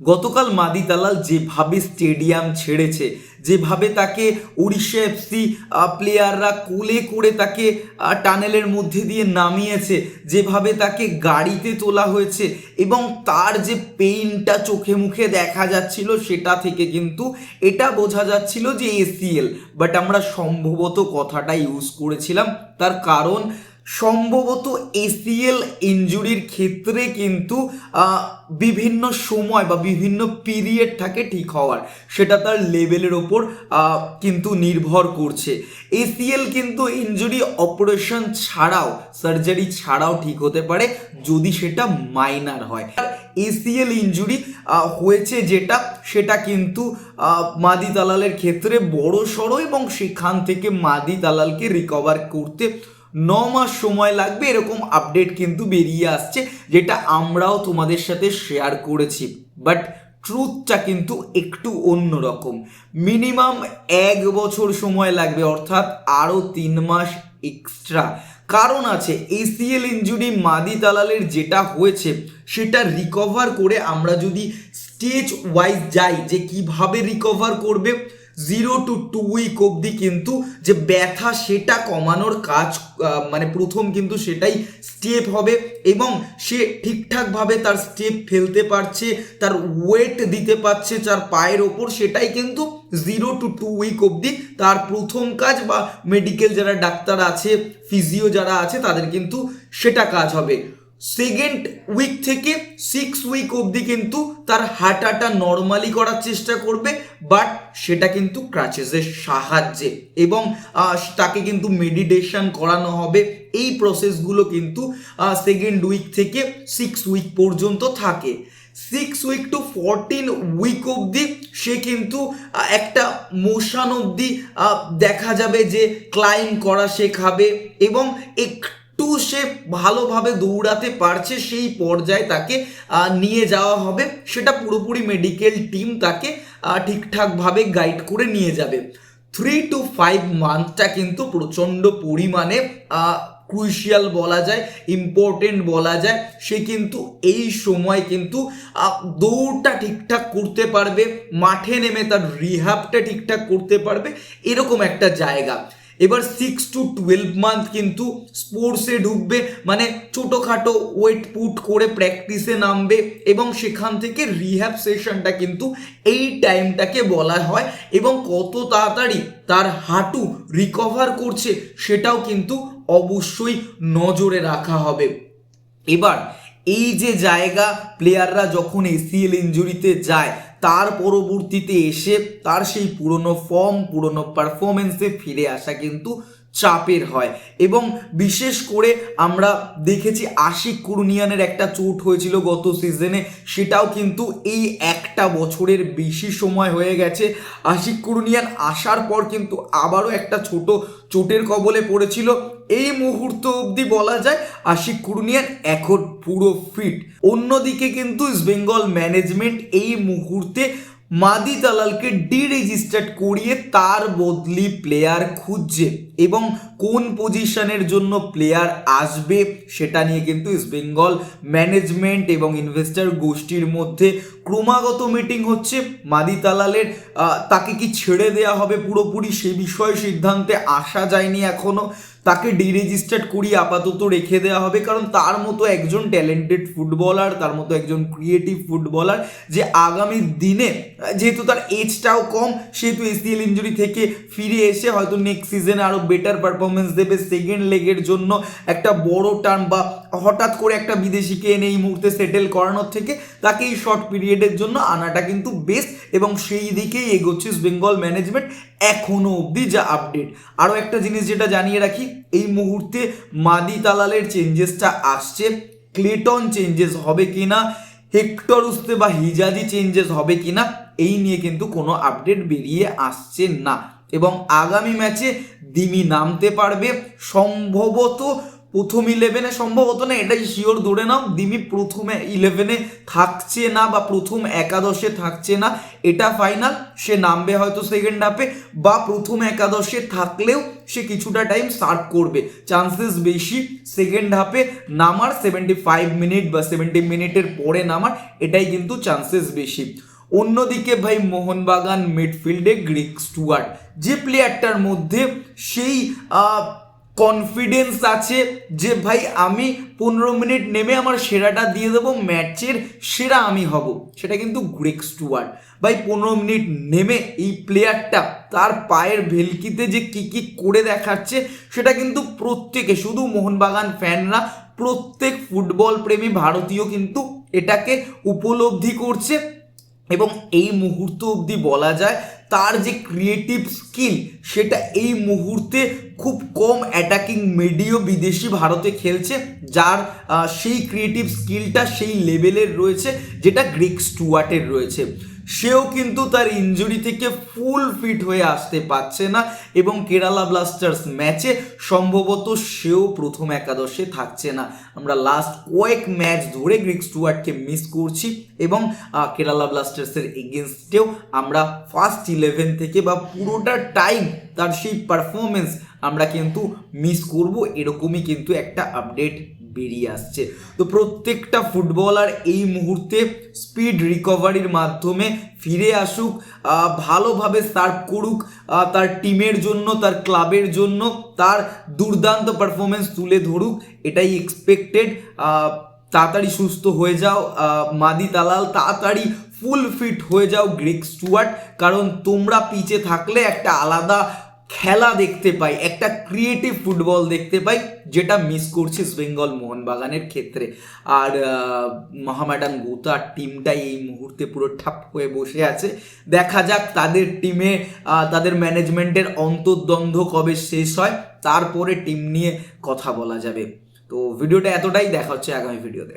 গতকাল মাদি তালাল যেভাবে স্টেডিয়াম ছেড়েছে, যেভাবে তাকে উড়িষ্যা এফসি প্লেয়াররা কোলে করে তাকে টানেলের মধ্যে দিয়ে নামিয়েছে, যেভাবে তাকে গাড়িতে তোলা হয়েছে এবং তার যে পেইনটা চোখে মুখে দেখা যাচ্ছিল সেটা থেকে কিন্তু এটা বোঝা যাচ্ছিল যে এসিএল বাট আমরা সম্ভবত কথাটা ইউজ করেছিলাম, তার কারণ সম্ভবত এসিএল ইনজুরির ক্ষেত্রে কিন্তু বিভিন্ন সময় বা বিভিন্ন পিরিয়ড থাকে ঠিক হওয়ার। সেটা তার লেভেলের ওপর কিন্তু নির্ভর করছে। এসিএল কিন্তু ইনজুরি অপারেশন ছাড়াও সার্জারি ছাড়াও ঠিক হতে পারে যদি সেটা মাইনার হয়। আর এসিএল ইনজুরি হয়েছে যেটা, সেটা কিন্তু মাদি দালালের ক্ষেত্রে বড় সড়ো এবং সেখান থেকে মাদি দালালকে রিকভার করতে ন মাস সময় লাগবে, এরকম আপডেট কিন্তু বেরিয়ে আসছে, যেটা আমরাও তোমাদের সাথে শেয়ার করেছি। বাট ট্রুথটা কিন্তু একটু অন্যরকম। মিনিমাম এক বছর সময় লাগবে, অর্থাৎ আরও তিন মাস এক্সট্রা কারণ আছে এসিএল ইনজুরি মাদি দালালের যেটা হয়েছে, সেটা রিকভার করে আমরা যদি স্টেজ ওয়াইজ যাই, যে কীভাবে রিকভার করবে জিরো টু টু উইক অবধি কিন্তু যে ব্যথা সেটা কমানোর কাজ মানে প্রথম কিন্তু সেটাই স্টেপ হবে এবং সে ঠিকঠাকভাবে তার স্টেপ ফেলতে পারছে, তার ওয়েট দিতে পারছে তার পায়ের ওপর, সেটাই কিন্তু জিরো টু টু উইক অবধি তার প্রথম কাজ বা মেডিকেল যারা ডাক্তার আছে ফিজিও যারা আছে, তাদের কিন্তু সেটা কাজ হবে। সেকেন্ড উইক থেকে সিক্স উইক অবধি কিন্তু তার হাঁটাটা নর্মালি করার চেষ্টা করবে বাট সেটা কিন্তু ক্রাচেসের সাহায্যে এবং তাকে কিন্তু মেডিটেশন করানো হবে। এই প্রসেসগুলো কিন্তু সেকেন্ড উইক থেকে সিক্স উইক পর্যন্ত থাকে। Six week to fourteen week অবধি সে কিন্তু একটা মোশান অবধি দেখা যাবে যে ক্লাইম করা শেখাবে এবং একটু সে ভালোভাবে দৌড়াতে পারছে, সেই পর্যায়ে তাকে নিয়ে যাওয়া হবে। সেটা পুরোপুরি মেডিকেল টিম তাকে ঠিকঠাকভাবে গাইড করে নিয়ে যাবে। থ্রি টু ফাইভ মান্থটা কিন্তু প্রচণ্ড পরিমাণে ক্রুশিয়াল বলা যায় ইম্পর্টেন্ট বলা যায়। সে কিন্তু এই সময় কিন্তু দৌড়টা ঠিকঠাক করতে পারবে, মাঠে নেমে তার রিহাবটা ঠিকঠাক করতে পারবে, এরকম একটা জায়গা। এবার সিক্স টু টুয়েলভ মান্থ কিন্তু স্পোর্টসে ঢুকবে মানে ছোটোখাটো ওয়েট পুট করে প্র্যাকটিসে নামবে এবং সেখান থেকে রিহ্যাব সেশনটা কিন্তু এই টাইমটাকে বলা হয় এবং কত তাড়াতাড়ি তার হাঁটু রিকভার করছে সেটাও কিন্তু অবশ্যই নজরে রাখা হবে। এবার এই যে জায়গা প্লেয়াররা যখন এসিএল ইঞ্জুরিতে যায় তার পরবর্তীতে এসে তার সেই পুরনো ফর্ম পুরনো পারফরমেন্সে ফিরে আসা কিন্তু চাপের হয়। এবং বিশেষ করে আমরা দেখেছি আশিক কুরুনিয়ানের একটা চোট হয়েছিল গত সিজনে সেটাও কিন্তু এই একটা বছরের বেশি সময় হয়ে গেছে। আশিক কুরুনিয়ান আসার পর কিন্তু আবারও একটা ছোট চোটের কবলে পড়েছিল। এই মুহূর্ত অবধি বলা যায় আশিক কুরুনিয়ান এখন পুরো ফিট অন্যদিকে কিন্তু ইস্ট বেঙ্গল ম্যানেজমেন্ট এই মুহূর্তে মাদি দালালকে ডি রেজিস্টার্ড করিয়ে তার বদলি প্লেয়ার খুঁজছে এবং কোন পজিশনের জন্য প্লেয়ার আসবে সেটা নিয়ে কিন্তু ইস্ট বেঙ্গল ম্যানেজমেন্ট এবং ইনভেস্টার গোষ্ঠীর মধ্যে ক্রমাগত মিটিং হচ্ছে। মাদি তালালের তাকে কি ছেড়ে দেওয়া হবে পুরোপুরি সে বিষয়ে সিদ্ধান্তে আসা যায়নি এখনও। তাকে ডিরেজিস্টার্ড করিয়ে আপাতত রেখে দেওয়া হবে, কারণ তার মতো একজন ট্যালেন্টেড ফুটবলার তার মতো একজন ক্রিয়েটিভ ফুটবলার যে আগামী দিনে, যেহেতু তার এজটাও কম, সেহেতু এসিএল ইঞ্জুরি থেকে ফিরে এসে হয়তো নেক্সট সিজনে আরও বেটার পারফরমেন্স দেবে সেকেন্ড লেগের জন্য একটা বড় টার্ম বা হঠাৎ করে একটা বিদেশিকে এনে এই মুহূর্তে সেটেল করানোর থেকে তাকে এই শর্ট পিরিয়ডের জন্য আনাটা কিন্তু বেস্ট এবং সেই দিকেই এগোচ্ছে বেঙ্গল ম্যানেজমেন্ট এখনও অবধি যা আপডেট আরও একটা জিনিস যেটা জানিয়ে রাখি, এই মুহূর্তে মাদি তালালের চেঞ্জেসটা আসছে। ক্লেটন চেঞ্জেস হবে কি না হেক্টর উস্তে বা হিজাজি চেঞ্জেস হবে কিনা, এই নিয়ে কিন্তু কোনো আপডেট বেরিয়ে আসছে না। এবং আগামী ম্যাচে দিমি নামতে পারবে। সম্ভবত প্রথম ইলেভেনে সম্ভবত না, এটাই শিওর ধরে নাও, দিমি প্রথমে ইলেভেনে থাকছে না বা প্রথম একাদশে থাকছে না, এটা ফাইনাল সে নামবে হয়তো সেকেন্ড হাফে বা প্রথম একাদশে থাকলেও সে কিছুটা টাইম সার্ভ করবে। চান্সেস বেশি সেকেন্ড হাফে নামার সেভেন্টি ফাইভ মিনিট বা সেভেন্টি মিনিটের পরে নামার, এটাই কিন্তু চান্সেস বেশি। অন্যদিকে ভাই মোহনবাগান মিডফিল্ডে গ্রিক স্টুয়ার্ট যে প্লেয়ারটার মধ্যে সেই কনফিডেন্স আছে যে, ভাই, আমি পনেরো মিনিট নেমে আমার সেরাটা দিয়ে দেবো, ম্যাচের সেরা আমি হব। সেটা কিন্তু গ্রেক স্টুয়ার্ট। ভাই, পনেরো মিনিট নেমে এই প্লেয়ারটা তার পায়ের ভেলকিতে যে কি কি করে দেখাচ্ছে, সেটা কিন্তু প্রত্যেকে, শুধু মোহনবাগান ফ্যানরা, প্রত্যেক ফুটবল প্রেমী ভারতীয় কিন্তু এটাকে উপলব্ধি করছে। এবং এই মুহূর্ত অবধি বলা যায় তার যে ক্রিয়েটিভ স্কিল সেটা এই মুহূর্তে খুব কম অ্যাটাকিং মিডিও বিদেশি ভারতে খেলছে, যার সেই ক্রিয়েটিভ স্কিলটা সেই লেভেলের রয়েছে, যেটা গ্রিক স্টুয়ার্টের রয়েছে। সেও কিন্তু তার ইঞ্জুরি থেকে ফুল ফিট হয়ে আসতে পারছে না এবং কেরালা ব্লাস্টার্স ম্যাচে সম্ভবত সেও প্রথম একাদশে থাকছে না। আমরা লাস্ট কয়েক ম্যাচ ধরে গ্রিক স্টুয়ার্টকে মিস করছি এবং কেরালা ব্লাস্টার্সের এগেনস্টেও আমরা ফার্স্ট ইলেভেন থেকে বা পুরোটা টাইম তার সেই পারফরমেন্স আমরা কিন্তু মিস করব, এরকমই কিন্তু একটা আপডেট বেরিয়ে আসছে। তো প্রত্যেকটা ফুটবলার এই মুহূর্তে স্পিড রিকভারির মাধ্যমে ফিরে আসুক ভালোভাবে সার্ভ করুক তার টিমের জন্য, তার ক্লাবের জন্য, তার দুর্দান্ত পারফরমেন্স তুলে ধরুক, এটাই এক্সপেক্টেড তাড়াতাড়ি সুস্থ হয়ে যাও মাদি তালাল তাড়াতাড়ি ফুল ফিট হয়ে যাও গ্রিক স্টুয়ার্ট, কারণ তোমরা পিচে থাকলে একটা আলাদা খেলা দেখতে পাই, একটা ক্রিয়েটিভ ফুটবল দেখতে পাই, যেটা মিস করছি বেঙ্গল মোহনবাগানের ক্ষেত্রে। আর মহামেডান গোতার টিমটাই এই মুহূর্তে পুরো ঠাপ হয়ে বসে আছে। দেখা যাক তাদের টিমে তাদের ম্যানেজমেন্টের অন্তর্দ্বন্দ্ব কবে শেষ হয়, তারপরে টিম নিয়ে কথা বলা যাবে। তো ভিডিওটা এতটাই, দেখা হচ্ছে আগামী ভিডিওতে